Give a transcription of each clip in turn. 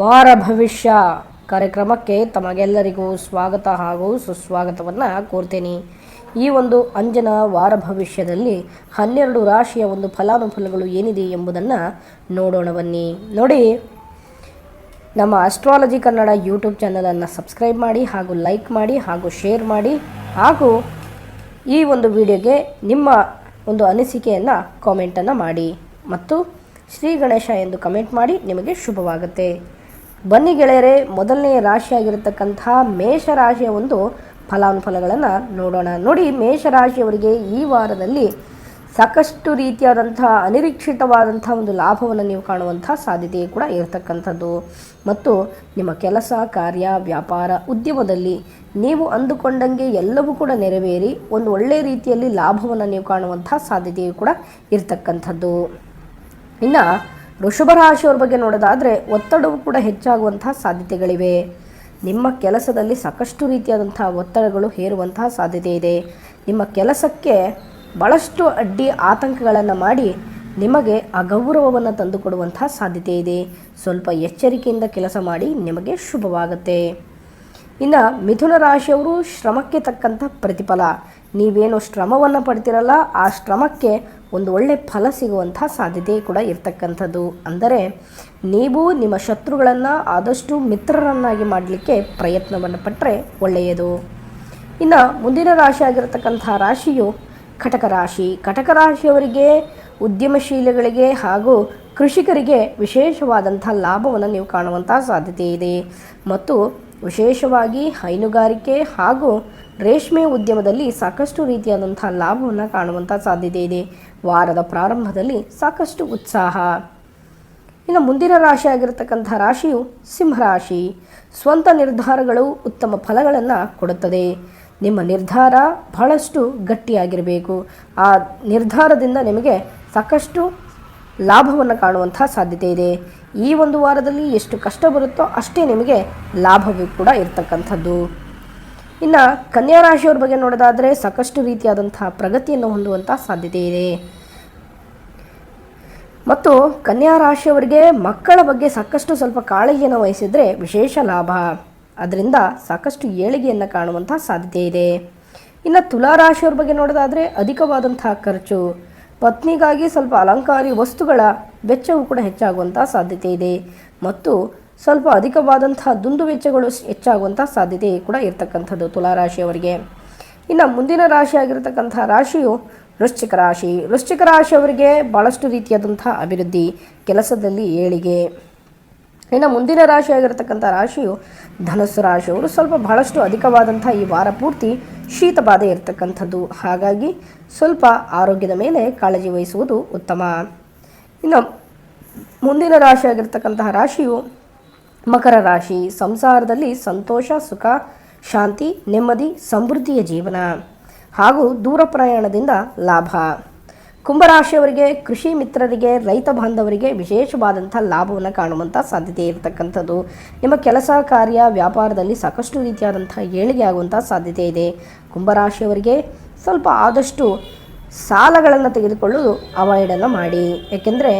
ವಾರ ಭವಿಷ್ಯ ಕಾರ್ಯಕ್ರಮಕ್ಕೆ ತಮಗೆಲ್ಲರಿಗೂ ಸ್ವಾಗತ ಹಾಗೂ ಸುಸ್ವಾಗತವನ್ನು ಕೋರ್ತೇನೆ. ಈ ಒಂದು ಅಂಜನ ವಾರ ಭವಿಷ್ಯದಲ್ಲಿ ಹನ್ನೆರಡು ರಾಶಿಯ ಒಂದು ಫಲಾನುಫಲಗಳು ಏನಿದೆ ಎಂಬುದನ್ನು ನೋಡೋಣ ಬನ್ನಿ ನೋಡಿ, ನಮ್ಮ ಅಸ್ಟ್ರಾಲಜಿ ಕನ್ನಡ ಯೂಟ್ಯೂಬ್ ಚಾನಲನ್ನು ಸಬ್ಸ್ಕ್ರೈಬ್ ಮಾಡಿ ಹಾಗೂ ಲೈಕ್ ಮಾಡಿ ಹಾಗೂ ಶೇರ್ ಮಾಡಿ ಹಾಗೂ ಈ ಒಂದು ವಿಡಿಯೋಗೆ ನಿಮ್ಮ ಒಂದು ಅನಿಸಿಕೆಯನ್ನು ಕಾಮೆಂಟನ್ನು ಮಾಡಿ. ಮತ್ತು ಶ್ರೀ ಗಣೇಶ ಎಂದು ಕಮೆಂಟ್ ಮಾಡಿ ನಿಮಗೆ ಶುಭವಾಗುತ್ತೆ. ಬನ್ನಿ ಗೆಳೆಯರೆ ಮೊದಲನೇ ರಾಶಿಯಾಗಿರತಕ್ಕಂಥ ಮೇಷರಾಶಿಯ ಒಂದು ಫಲಾನುಫಲಗಳನ್ನು ನೋಡೋಣ. ನೋಡಿ, ಮೇಷರಾಶಿಯವರಿಗೆ ಈ ವಾರದಲ್ಲಿ ಸಾಕಷ್ಟು ರೀತಿಯಾದಂಥ ಅನಿರೀಕ್ಷಿತವಾದಂಥ ಒಂದು ಲಾಭವನ್ನು ನೀವು ಕಾಣುವಂಥ ಸಾಧ್ಯತೆ ಕೂಡ ಇರತಕ್ಕಂಥದ್ದು. ಮತ್ತು ನಿಮ್ಮ ಕೆಲಸ, ಕಾರ್ಯ, ವ್ಯಾಪಾರ, ಉದ್ಯಮದಲ್ಲಿ ನೀವು ಅಂದುಕೊಂಡಂಗೆ ಎಲ್ಲವೂ ಕೂಡ ನೆರವೇರಿ, ಒಂದು ಒಳ್ಳೆಯ ರೀತಿಯಲ್ಲಿ ಲಾಭವನ್ನು ನೀವು ಕಾಣುವಂಥ ಸಾಧ್ಯತೆಯು ಕೂಡ ಇರತಕ್ಕಂಥದ್ದು. ಇನ್ನು ವೃಷಭ ರಾಶಿಯವ್ರ ಬಗ್ಗೆ ನೋಡೋದಾದರೆ ಒತ್ತಡವು ಕೂಡ ಹೆಚ್ಚಾಗುವಂತಹ ಸಾಧ್ಯತೆಗಳಿವೆ. ನಿಮ್ಮ ಕೆಲಸದಲ್ಲಿ ಸಾಕಷ್ಟು ರೀತಿಯಾದಂಥ ಒತ್ತಡಗಳು ಹೇರುವಂತಹ ಸಾಧ್ಯತೆ ಇದೆ. ನಿಮ್ಮ ಕೆಲಸಕ್ಕೆ ಭಾಳಷ್ಟು ಅಡ್ಡಿ ಆತಂಕಗಳನ್ನು ಮಾಡಿ ನಿಮಗೆ ಅಗೌರವವನ್ನು ತಂದುಕೊಡುವಂತಹ ಸಾಧ್ಯತೆ ಇದೆ. ಸ್ವಲ್ಪ ಎಚ್ಚರಿಕೆಯಿಂದ ಕೆಲಸ ಮಾಡಿ ನಿಮಗೆ ಶುಭವಾಗುತ್ತೆ. ಇನ್ನು ಮಿಥುನ ರಾಶಿಯವರು ಶ್ರಮಕ್ಕೆ ತಕ್ಕಂಥ ಪ್ರತಿಫಲ. ನೀವೇನು ಶ್ರಮವನ್ನು ಪಡ್ತಿರಲ್ಲ, ಆ ಶ್ರಮಕ್ಕೆ ಒಂದು ಒಳ್ಳೆ ಫಲ ಸಿಗುವಂಥ ಸಾಧ್ಯತೆ ಕೂಡ ಇರ್ತಕ್ಕಂಥದ್ದು. ಅಂದರೆ ನೀವು ನಿಮ್ಮ ಶತ್ರುಗಳನ್ನು ಆದಷ್ಟು ಮಿತ್ರರನ್ನಾಗಿ ಮಾಡಲಿಕ್ಕೆ ಪ್ರಯತ್ನವನ್ನು ಪಟ್ಟರೆ ಒಳ್ಳೆಯದು. ಇನ್ನು ಮುಂದಿನ ರಾಶಿ ಆಗಿರತಕ್ಕಂಥ ರಾಶಿಯು ಕಟಕ ರಾಶಿ. ಕಟಕ ರಾಶಿಯವರಿಗೆ, ಉದ್ಯಮಶೀಲಗಳಿಗೆ ಹಾಗೂ ಕೃಷಿಕರಿಗೆ ವಿಶೇಷವಾದಂಥ ಲಾಭವನ್ನು ನೀವು ಕಾಣುವಂಥ ಸಾಧ್ಯತೆ ಇದೆ. ಮತ್ತು ವಿಶೇಷವಾಗಿ ಹೈನುಗಾರಿಕೆ ಹಾಗೂ ರೇಷ್ಮೆ ಉದ್ಯಮದಲ್ಲಿ ಸಾಕಷ್ಟು ರೀತಿಯಾದಂಥ ಲಾಭವನ್ನು ಕಾಣುವಂಥ ಸಾಧ್ಯತೆ ಇದೆ. ವಾರದ ಪ್ರಾರಂಭದಲ್ಲಿ ಸಾಕಷ್ಟು ಉತ್ಸಾಹ. ಇನ್ನು ಮುಂದಿನ ರಾಶಿ ಆಗಿರತಕ್ಕಂಥ ರಾಶಿಯು ಸಿಂಹರಾಶಿ ಸ್ವಂತ ನಿರ್ಧಾರಗಳು ಉತ್ತಮ ಫಲಗಳನ್ನು ಕೊಡುತ್ತದೆ. ನಿಮ್ಮ ನಿರ್ಧಾರ ಬಹಳಷ್ಟು ಗಟ್ಟಿಯಾಗಿರಬೇಕು. ಆ ನಿರ್ಧಾರದಿಂದ ನಿಮಗೆ ಸಾಕಷ್ಟು ಲಾಭವನ್ನು ಕಾಣುವಂಥ ಸಾಧ್ಯತೆ ಇದೆ. ಈ ಒಂದು ವಾರದಲ್ಲಿ ಎಷ್ಟು ಕಷ್ಟ ಬರುತ್ತೋ ಅಷ್ಟೇ ನಿಮಗೆ ಲಾಭವೂ ಕೂಡ ಇರತಕ್ಕಂಥದ್ದು. ಇನ್ನು ಕನ್ಯಾ ರಾಶಿಯವ್ರ ಬಗ್ಗೆ ನೋಡೋದಾದರೆ ಸಾಕಷ್ಟು ರೀತಿಯಾದಂಥ ಪ್ರಗತಿಯನ್ನು ಹೊಂದುವಂಥ ಸಾಧ್ಯತೆ ಇದೆ. ಮತ್ತು ಕನ್ಯಾ ರಾಶಿಯವರಿಗೆ ಮಕ್ಕಳ ಬಗ್ಗೆ ಸಾಕಷ್ಟು ಸ್ವಲ್ಪ ಕಾಳಜಿಯನ್ನು ವಹಿಸಿದರೆ ವಿಶೇಷ ಲಾಭ. ಅದರಿಂದ ಸಾಕಷ್ಟು ಏಳಿಗೆಯನ್ನು ಕಾಣುವಂಥ ಸಾಧ್ಯತೆ ಇದೆ. ಇನ್ನು ತುಲಾ ರಾಶಿಯವ್ರ ಬಗ್ಗೆ ನೋಡೋದಾದರೆ ಅಧಿಕವಾದಂತಹ ಖರ್ಚು. ಪತ್ನಿಗಾಗಿ ಸ್ವಲ್ಪ ಅಲಂಕಾರಿ ವಸ್ತುಗಳ ವೆಚ್ಚವು ಕೂಡ ಹೆಚ್ಚಾಗುವಂಥ ಸಾಧ್ಯತೆ ಇದೆ. ಮತ್ತು ಸ್ವಲ್ಪ ಅಧಿಕವಾದಂತಹ ದುಂದು ವೆಚ್ಚಗಳು ಹೆಚ್ಚಾಗುವಂಥ ಸಾಧ್ಯತೆ ಕೂಡ ಇರತಕ್ಕಂಥದ್ದು ತುಲಾರಾಶಿಯವರಿಗೆ ಇನ್ನು ಮುಂದಿನ ರಾಶಿ ಆಗಿರತಕ್ಕಂಥ ರಾಶಿಯು ವೃಶ್ಚಿಕ ರಾಶಿ. ವೃಶ್ಚಿಕ ರಾಶಿಯವರಿಗೆ ಭಾಳಷ್ಟು ರೀತಿಯಾದಂತಹ ಅಭಿವೃದ್ಧಿ ಕೆಲಸದಲ್ಲಿ ಏಳಿಗೆ. ಇನ್ನು ಮುಂದಿನ ರಾಶಿಯಾಗಿರತಕ್ಕಂಥ ರಾಶಿಯು ಧನುಸ್ಸು ರಾಶಿಯವರು ಸ್ವಲ್ಪ ಬಹಳಷ್ಟು ಅಧಿಕವಾದಂಥ ಈ ವಾರ ಪೂರ್ತಿ ಶೀತ ಬಾಧೆ ಇರತಕ್ಕಂಥದ್ದು. ಹಾಗಾಗಿ ಸ್ವಲ್ಪ ಆರೋಗ್ಯದ ಮೇಲೆ ಕಾಳಜಿ ವಹಿಸುವುದು ಉತ್ತಮ. ಇನ್ನು ಮುಂದಿನ ರಾಶಿಯಾಗಿರ್ತಕ್ಕಂತಹ ರಾಶಿಯು ಮಕರ ರಾಶಿ. ಸಂಸಾರದಲ್ಲಿ ಸಂತೋಷ, ಸುಖ, ಶಾಂತಿ, ನೆಮ್ಮದಿ, ಸಮೃದ್ಧಿಯ ಜೀವನ ಹಾಗೂ ದೂರ ಪ್ರಯಾಣದಿಂದ ಲಾಭ. ಕುಂಭರಾಶಿಯವರಿಗೆ, ಕೃಷಿ ಮಿತ್ರರಿಗೆ, ರೈತ ಬಾಂಧವರಿಗೆ ವಿಶೇಷವಾದಂಥ ಲಾಭವನ್ನು ಕಾಣುವಂಥ ಸಾಧ್ಯತೆ ಇರತಕ್ಕಂಥದ್ದು. ನಿಮ್ಮ ಕೆಲಸ ಕಾರ್ಯ ವ್ಯಾಪಾರದಲ್ಲಿ ಸಾಕಷ್ಟು ರೀತಿಯಾದಂಥ ಏಳಿಗೆ ಆಗುವಂಥ ಸಾಧ್ಯತೆ ಇದೆ. ಕುಂಭರಾಶಿಯವರಿಗೆ ಸ್ವಲ್ಪ ಆದಷ್ಟು ಸಾಲಗಳನ್ನು ತೆಗೆದುಕೊಳ್ಳೋದು ಅವಾಯ್ಡನ್ನು ಮಾಡಿ. ಏಕೆಂದರೆ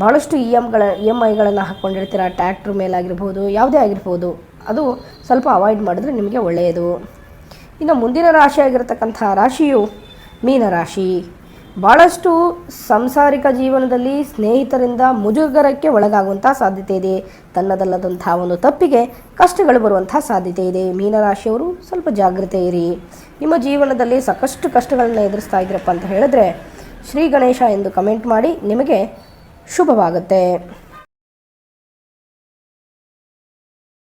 ಭಾಳಷ್ಟು ಇ ಎಮ್ಗಳ ಇ ಎಂ ಐಗಳನ್ನು ಹಾಕ್ಕೊಂಡಿರ್ತೀರ ಟ್ಯಾಕ್ಟ್ರ್ ಮೇಲಾಗಿರ್ಬೋದು, ಯಾವುದೇ ಆಗಿರ್ಬೋದು, ಅದು ಸ್ವಲ್ಪ ಅವಾಯ್ಡ್ ಮಾಡಿದ್ರೆ ನಿಮಗೆ ಒಳ್ಳೆಯದು. ಇನ್ನು ಮುಂದಿನ ರಾಶಿ ರಾಶಿಯು ಮೀನರಾಶಿ. ಭಾಳಷ್ಟು ಸಾಂಸಾರಿಕ ಜೀವನದಲ್ಲಿ ಸ್ನೇಹಿತರಿಂದ ಮುಜುಗರಕ್ಕೆ ಒಳಗಾಗುವಂಥ ಸಾಧ್ಯತೆ ಇದೆ. ತನ್ನದಲ್ಲದಂತಹ ಒಂದು ತಪ್ಪಿಗೆ ಕಷ್ಟಗಳು ಬರುವಂತಹ ಸಾಧ್ಯತೆ ಇದೆ. ಮೀನರಾಶಿಯವರು ಸ್ವಲ್ಪ ಜಾಗೃತೆ ಇರಿ. ನಿಮ್ಮ ಜೀವನದಲ್ಲಿ ಸಾಕಷ್ಟು ಕಷ್ಟಗಳನ್ನು ಎದುರಿಸ್ತಾ ಇದ್ರಪ್ಪ ಅಂತ ಹೇಳಿದ್ರೆ ಶ್ರೀ ಗಣೇಶ ಎಂದು ಕಮೆಂಟ್ ಮಾಡಿ ನಿಮಗೆ ಶುಭವಾಗುತ್ತೆ.